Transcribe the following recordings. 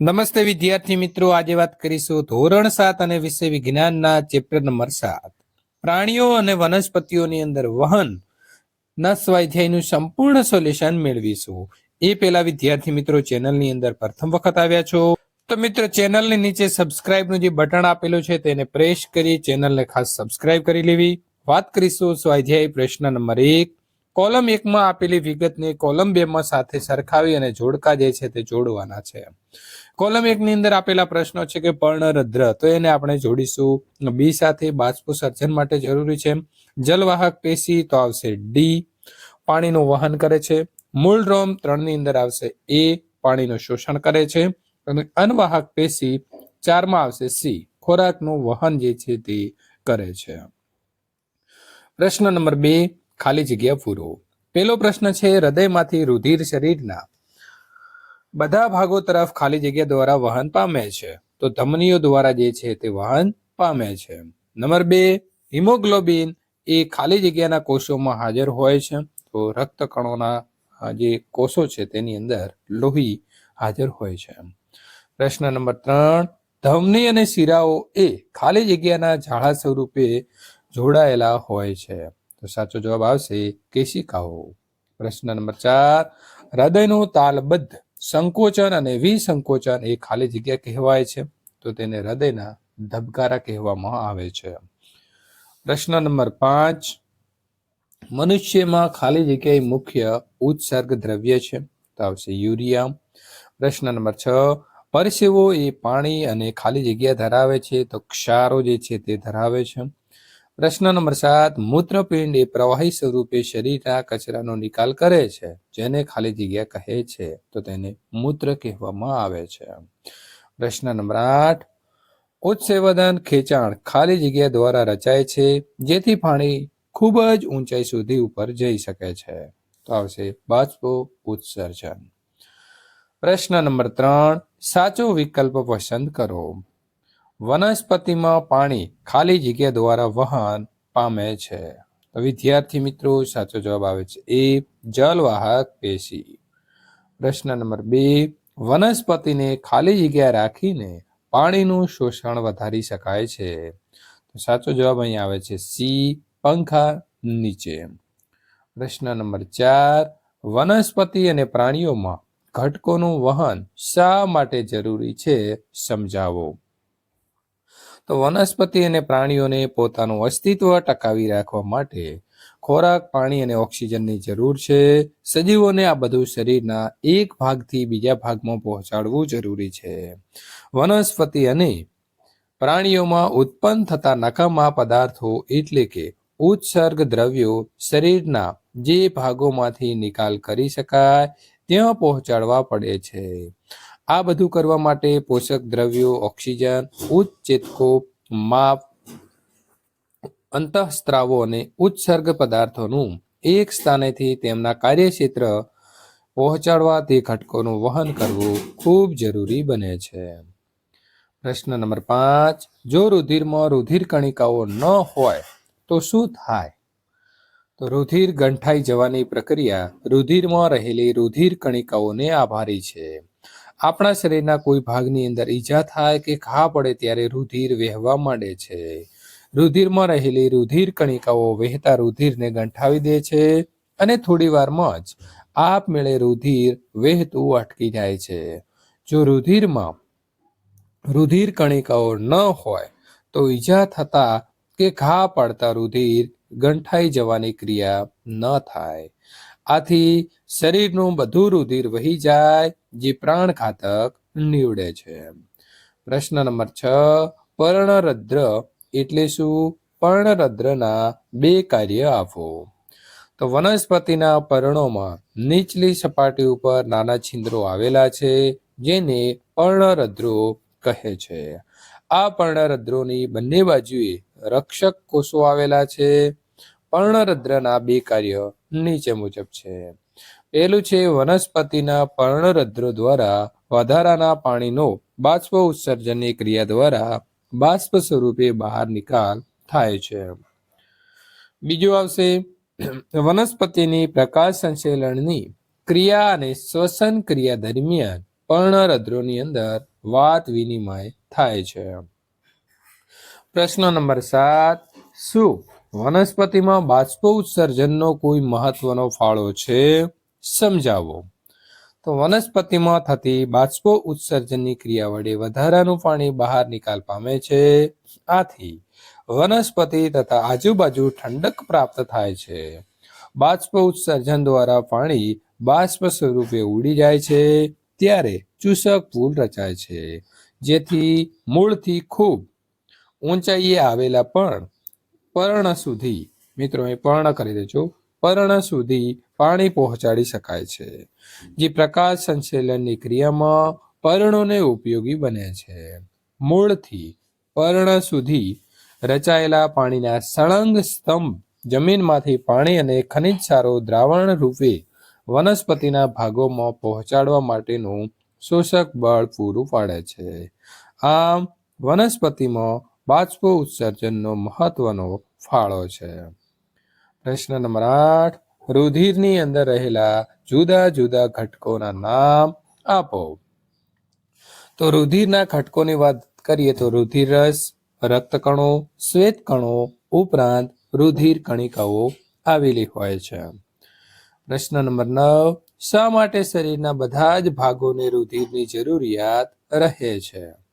નમસ્તે વિદ્યાર્થી મિત્રો, આજે વાત કરીશું ધોરણ સાત અને વિષય વિજ્ઞાનના ચેપ્ટર નંબર સાત. પ્રાણીઓ અને વનસ્પતિઓની અંદર વહન ના સ્વાધ્યાયનું સંપૂર્ણ સોલ્યુશન મેળવીશું. એ પહેલા વિદ્યાર્થી મિત્રો, ચેનલની અંદર પ્રથમ વખત આવ્યા છો, તો મિત્રો, ચેનલની નીચે સબસ્ક્રાઇબનું જે બટન આપેલું છે, તેને પ્રેસ કરી, ચેનલને ખાસ સબસ્ક્રાઇબ કરી લેવી. વાત કરીશું સ્વાધ્યાય પ્રશ્ન નંબર એક. કોલમ એકમાં આપેલી વિગતને કોલમ બેમાં સાથે સરખાવી અને જોડકા જે છે તે જોડવાના છે. કોલમ એક ની અંદર આપેલા પ્રશ્નો છે કે પર્ણરદ્ર, તો એને આપણે જોડીશું. બી સાથે બાષ્પ સર્જન માટે જરૂરી છે. જલવાહક પેશી તો આવશે ડી પાણીનું વહન કરે છે. મૂળ રોમ ત્રણની અંદર આવશે એ પાણીનું શોષણ કરે છે. અને અનવાહક પેશી ચારમાં આવશે સી ખોરાકનું વહન જે છે તે કરે છે. પ્રશ્ન નંબર બે ખાલી જગ્યા પૂરો. પેલો પ્રશ્ન છે, હૃદયમાંથી રુધિર શરીરના બધા ભાગો તરફ ખાલી જગ્યા દ્વારા વહન પામે છે. તો ધમનીઓ દ્વારા જે છે તે વહન પામે છે. નંબર બે, હિમોગ્લોબિન એ ખાલી જગ્યાના કોષોમાં હાજર હોય છે. તો રક્ત કણોના જે કોષો છે તેની અંદર લોહી હાજર હોય છે. પ્રશ્ન નંબર ત્રણ, ધમની અને શિરાઓ એ ખાલી જગ્યાના ઝાડા સ્વરૂપે જોડાયેલા હોય છે. તો સાચો જવાબ આવશે કેશિકાઓ. પ્રશ્ન નંબર ચાર, હૃદયનું તાલબદ્ધ સંકોચન અને વિસંકોચન એ ખાલી જગ્યા કહેવાય છે, તો તેને હૃદયના ધબકારા કહેવામાં આવે છે. પ્રશ્ન નંબર પાંચ, મનુષ્યમાં ખાલી જગ્યાએ મુખ્ય ઉત્સર્ગ દ્રવ્ય છે, તો આવશે યુરિયા. પ્રશ્ન નંબર છ, પરસેવો એ પાણી અને ખાલી જગ્યા ધરાવે છે, તો ક્ષારો જે છે તે ધરાવે છે. પ્રશ્ન નંબર સાત, મૂત્રપિંડ એ પ્રવાહી સ્વરૂપે શરીરના કચરાનો નિકાલ કરે છે, જેને ખાલી જગ્યા કહે છે, તો તેને મૂત્ર કહેવામાં આવે છે. પ્રશ્ન નંબર આઠ ઉત્સેવદન ખેંચાણ ખાલી જગ્યા દ્વારા રચાય છે, જેથી પાણી ખૂબ જ ઊંચાઈ સુધી ઉપર જઈ શકે છે. તો આવશે બાષ્પો ઉત્સર્જન. પ્રશ્ન નંબર ત્રણ, સાચો વિકલ્પ પસંદ કરો. વનસ્પતિમાં પાણી ખાલી જગ્યા દ્વારા વહન પામે છે. તો વિદ્યાર્થી મિત્રો, સાચો જવાબ આવે છે એ જલવાહક પેશી. પ્રશ્ન નંબર બે, વનસ્પતિને ખાલી જગ્યા રાખીને પાણીનું શોષણ વધારી શકાય છે. તો સાચો જવાબ અહીં આવે છે સી, પંખા નીચે. પ્રશ્ન નંબર ચાર, વનસ્પતિ અને પ્રાણીઓમાં ઘટકોનું વહન શા માટે જરૂરી છે સમજાવો. તો વનસ્પતિ અને પ્રાણીઓને પોતાનું અસ્તિત્વ ટકાવી રાખવા માટે ખોરાક, પાણી અને ઓક્સિજનની જરૂર છે. સજીવોને આ બધું શરીરના એક ભાગથી બીજા ભાગમાં પહોંચાડવું જરૂરી છે. વનસ્પતિ અને પ્રાણીઓમાં ઉત્પન્ન થતા નકામા પદાર્થો એટલે કે ઉત્સર્ગ દ્રવ્યો શરીરના જે ભાગોમાંથી નિકાલ કરી શકાય, ત્યાં પહોંચાડવા પડે છે. આ બધું કરવા માટે પોષક દ્રવ્યો, ઓક્સિજન, ઉચ્ચ ચેતકો માપ, અંતઃસ્ત્રાવો અને ઉત્સર્ગ પદાર્થોનું એક સ્થાનેથી તેમના કાર્યક્ષેત્ર પહોંચાડવા તે ઘટકોનું વહન કરવું ખૂબ જરૂરી બને છે. પ્રશ્ન નંબર પાંચ, જો રુધિરમાં રુધિર કણિકાઓ ન હોય, તો શું થાય? તો રુધિર ગંઠાઈ જવાની પ્રક્રિયા રુધિરમાં રહેલી રુધિર કણિકાઓને આભારી છે. આપણા શરીરના કોઈ ભાગની અંદર ઈજા થાય કે ઘા પડે ત્યારે રુધિર વહેવા માંડે છે. રુધિરમાં રહેલી રુધિર કણિકાઓ વહેતા રુધિરને ગંઠાવી દે છે અને થોડી વારમાં જ આપમેળે રુધિર વહેતું અટકી જાય છે. જો રુધિરમાં રુધિર કણિકાઓ ન હોય તો ઈજા થતા કે ઘા પડતા રુધિર ગંઠાઈ જવાની ક્રિયા ન થાય. આથી શરીરનું બધું રુધિર વહી જાય, જે પ્રાણઘાતક નીવડે છે. પ્રશ્ન નંબર છ, પર્ણરદ્ર એટલે શું? પર્ણરદ્રના બે કાર્ય આપો. તો વનસ્પતિના પર્ણોમાં નીચલી સપાટી ઉપર નાના છિદ્રો આવેલા છે, જેને પર્ણરદ્રો કહે છે. આ પર્ણરદ્રોની બંને બાજુએ રક્ષક કોષો આવેલા છે. પર્ણરદ્રના બે કાર્ય નીચે મુજબ છે. પહેલું છે, વનસ્પતિના પર્ણરદ્રો દ્વારા વધારાના પાણીનો બાષ્પ ઉત્સર્જનની ક્રિયા દ્વારા બાષ્પ સ્વરૂપે બહાર નિકાલ થાય છે. બીજું આવશે, વનસ્પતિની પ્રકાશ સંશ્લેષણની ક્રિયા અને શ્વસન ક્રિયા દરમિયાન પર્ણરદ્રોની અંદર વાત વિનિમય થાય છે. પ્રશ્ન નંબર સાત, શું વનસ્પતિમાં બાષ્પ ઉત્સર્જનનો કોઈ મહત્વનો ફાળો છે? સમજાવો. તો વનસ્પતિમાં થતી બાષ્પો ઉત્સર્જનની ક્રિયા વડે વધારાનું પાણી બહાર નિકાલ પામે છે. આથી, વનસ્પતિ તથા આજુબાજુ ઠંડક પ્રાપ્ત થાય છે. બાષ્પ ઉત્સર્જન દ્વારા પાણી બાષ્પ સ્વરૂપે ઉડી જાય છે, ત્યારે ચૂસક પુલ રચાય છે, જેથી મૂળથી ખૂબ ઊંચાઈએ આવેલા પણ પર્ણ સુધી, મિત્રો એ પર્ણ કરી દેજો. પર્ણ સુધી પાણી પહોંચાડી શકાય છે. જે પ્રકાશ સંશ્લેષણની ક્રિયામાં પર્ણોને ઉપયોગી બને છે. મૂળથી પર્ણ સુધી રચાયેલા પાણીના સળંગ સ્તંભ જમીનમાંથી પાણી અને ખનિજ સારો દ્રાવણ રૂપે વનસ્પતિના ભાગોમાં પહોંચાડવા માટેનું શોષક બળ પૂરું પાડે છે. આમ વનસ્પતિમાં બાષ્પ ઉત્સર્જનનો મહત્વનો ફાળો છે. પ્રશ્ન નંબર આઠ, રુધિરની અંદર રહેલા જુદા જુદા ઘટકોના નામ આપો. તો રુધિરના ઘટકોની વાત કરીએ તો રુધિર રસ, રક્તકણો, શ્વેતકણો ઉપરાંત રુધિર કણિકાઓ આવેલી હોય છે. પ્રશ્ન નંબર નવ, શા માટે શરીરના બધા જ ભાગોને રુધિરની જરૂરિયાત રહે છે?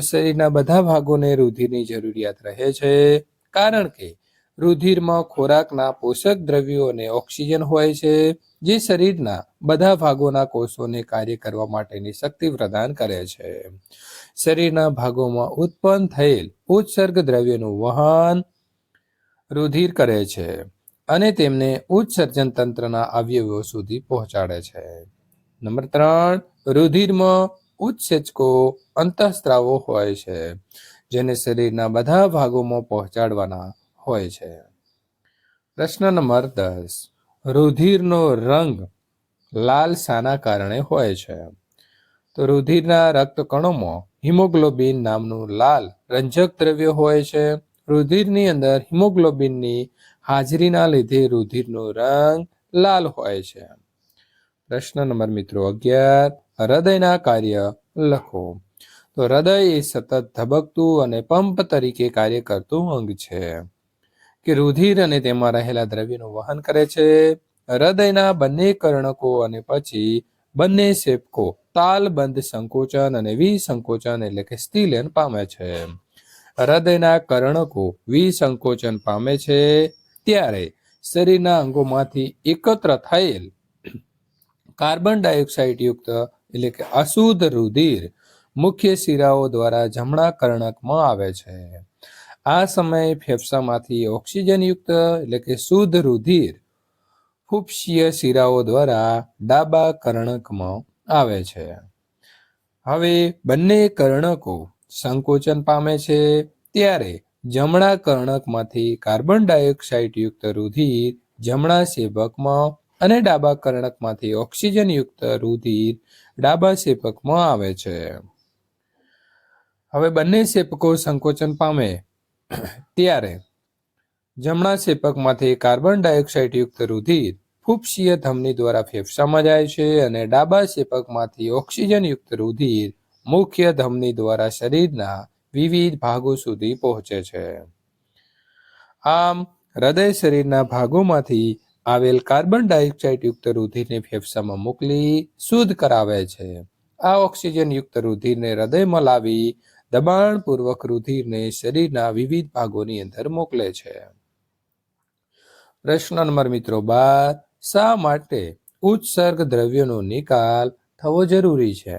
શરીરના બધા ભાગોને રુધિરની જરૂરિયાત રહે છે. કારણ કે રુધિરમાં ખોરાકના પોષક દ્રવ્યો અને ઓક્સિજન હોય છે, જે શરીરના બધા ભાગોના કોષોને કાર્ય કરવા માટેની શક્તિ પ્રદાન કરે છે. શરીરના ભાગોમાં ઉત્પન્ન થયેલ ઉત્સર્ગ દ્રવ્યનું વહન રુધિર કરે છે અને તેમને ઉત્સર્જન તંત્રના અવયવો સુધી પહોંચાડે છે. નંબર ત્રણ, રુધિરમાં ઉત્સેચકો અંતઃસ્ત્રાવો હોય છે, જેને શરીરના બધા ભાગોમાં પહોંચાડવાના હોય છે. પ્રશ્ન નંબર દસ. રુધિરનો રંગ લાલ શાના કારણે હોય છે. તો રુધિરના રક્તકણોમાં હિમોગ્લોબિન નામનું લાલ રંજક દ્રવ્ય હોય છે. રુધિરની અંદર હિમોગ્લોબિનની હાજરીના લીધે રુધિરનો રંગ લાલ હોય છે. પ્રશ્ન નંબર મિત્રો અગિયાર. હૃદયના કાર્ય લખો. તો હૃદય એ સતત ધબકતું અને પંપ તરીકે કાર્ય કરતું અંગ છે. કે રુધિર અને તેમાં રહેલા દ્રવ્યનું વહન કરે છે. હૃદયના બંને કર્ણકો અને પછી બંને સેપકો તાલબંધ સંકોચન અને વિસંકોચન એટલે કે સ્તિલન પામે છે. હૃદયના કર્ણકો વિસંકોચન પામે છે. ત્યારે શરીરના અંગોમાંથી એકત્ર થયેલ કાર્બન ડાયોક્સાઇડ યુક્ત એટલે કે અશુદ્ધ રુધિર મુખ્ય શિરાઓ દ્વારા જમણા કર્ણકમાં આવે છે. આ સમયે ફેફસામાંથી ઓક્સિજનયુક્ત એટલે કે શુદ્ધ રુધિર ફૂફસીય શિરાઓ દ્વારા ડાબા કર્ણકમાં આવે છે. હવે બંને કર્ણકો સંકોચન પામે છે ત્યારે જમણા કર્ણકમાંથી કાર્બન ડાયોક્સાઇડ યુક્ત રુધિર જમણા સેવકમાં અને ડાબા કર્ણકમાંથી ઓક્સિજનયુક્ત રુધિર ડાબા સેપકમાં આવે છે. હવે બંને સેપકો સંકોચન પામે. ત્યારે જમણા સેપકમાંથી કાર્બન ડાયોક્સાઇડ યુક્ત રુધિર ફૂફસીય ધમની દ્વારા ફેફસામાં જાય છે અને ડાબા સેપકમાંથી ઓક્સિજન યુક્ત રુધિર મુખ્ય ધમની દ્વારા શરીરના વિવિધ ભાગો સુધી પહોંચે છે. આમ, હૃદય શરીરના ભાગોમાંથી આવેલ કાર્બન ડાયોક્સાઇડ યુક્ત રુધિરને ફેફસામાં મોકલી, શુદ્ધ કરાવે છે. આ ઓક્સિજન યુક્ત રુધિરને હૃદયમાં લાવી દબાણપૂર્વક રુધિરને શરીરના વિવિધ ભાગોની અંદર મોકલે છે. પ્રશ્ન નંબર મિત્રો બાર, શા માટે ઉત્સર્ગ દ્રવ્યોનો નિકાલ થવો જરૂરી છે?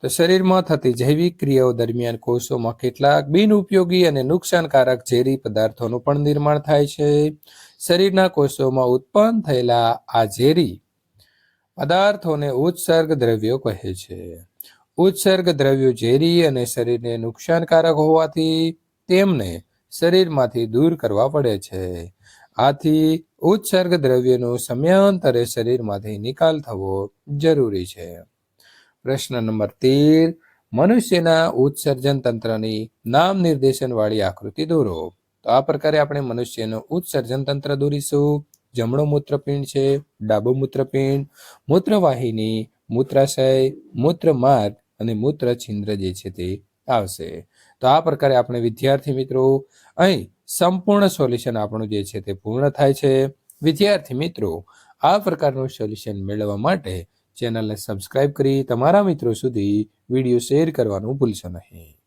તો શરીરમાં થતી જૈવિક ક્રિયાઓ દરમિયાન કોષોમાં કેટલાક બિનઉપયોગી અને નુકસાનકારક ઝેરી પદાર્થોનું પણ નિર્માણ થાય છે. શરીરના કોષોમાં ઉત્પન્ન થયેલા આ ઝેરી પદાર્થોને ઉત્સર્ગ દ્રવ્યો કહે છે. ઉત્સર્ગ દ્રવ્યો ઝેરી અને શરીરને નુકસાનકારક હોવાથી તેમને શરીરમાંથી દૂર કરવા પડે છે. આથી ઉત્સર્ગ દ્રવ્યનો સમયાંતરે શરીરમાંથી નિકાલ થવો જરૂરી છે. પ્રશ્ન નંબર તેર. મનુષ્યના ઉત્સર્જન તંત્રની નામ નિર્દેશન વાળી આકૃતિ દોરો. તો આ પ્રકારે આપણે મનુષ્યનું ઉત્સર્જન તંત્ર દોરીશું. જમણો મૂત્રપિંડ છે, ડાબો મૂત્રપિંડ, મૂત્રવાહિની, મૂત્રાશય, મૂત્રમાર્ગ અને મૂત્ર છિદ્ર જે છે તે આવશે. તો આ પ્રકારે આપણે વિદ્યાર્થી મિત્રો, અહીં સંપૂર્ણ સોલ્યુશન આપણું જે છે તે પૂર્ણ થાય છે. વિદ્યાર્થી મિત્રો, આ પ્રકારનું સોલ્યુશન મેળવવા માટે ચેનલને સબસ્ક્રાઇબ કરી તમારા મિત્રો સુધી વીડિયો શેર કરવાનું ભૂલશો નહીં.